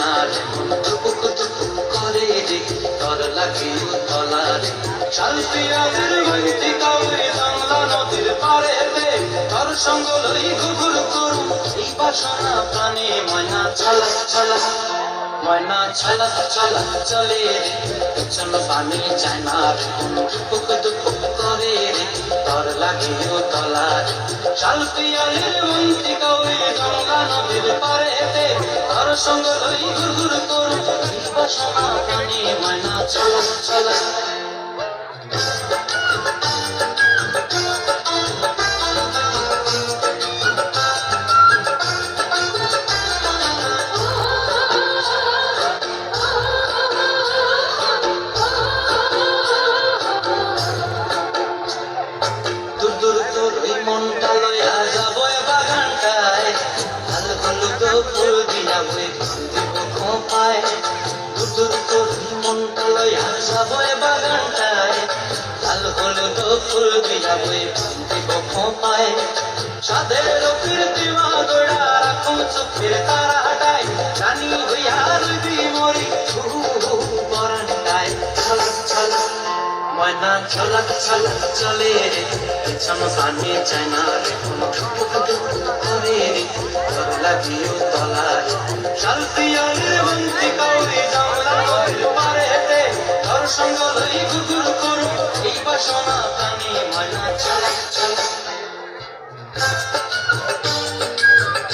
না রে মন টুকুক টুকুক করে রে তর লাগে উতলা রে শালপিয়াদের বন্তি কাউরে বাংলা নদীর পারে রে, তর সঙ্গ লই ঘুঘুর করু, এই বাসনা প্রাণে ময়না চলা চলা ময়না চলা চলা চলে রে, পেছন পানি চায় না রে মন টুকুক টুকুক করে রে তর লাগে উতলা রে শালপিয়াদের বন্তি সঙ্গ ঘুর ঘুর করু। বাসনা প্রাণে ময়না চল চলা। ফুল দিয়া বই দিব খোপায়। দূর দূর তোর ওই মনটা লয়া যাব বাগানটায়। লাল হলুদ ফুল বই দিব খোপায়। সাদের প্রকৃতি মাদড়া রাখুন চোখের তারা হাটায়। রানী হইয়া রবি মরি হু হু বরণটায় ছলক ছলক ময়না ছলক ছলক চলে রে। পিছন পানি চায় না রে করে রে। লাগিও তলা রে শালপিয়ালের বন্তি কাউরি জামলা পারে হেঁটে তোর সঙ্গ লই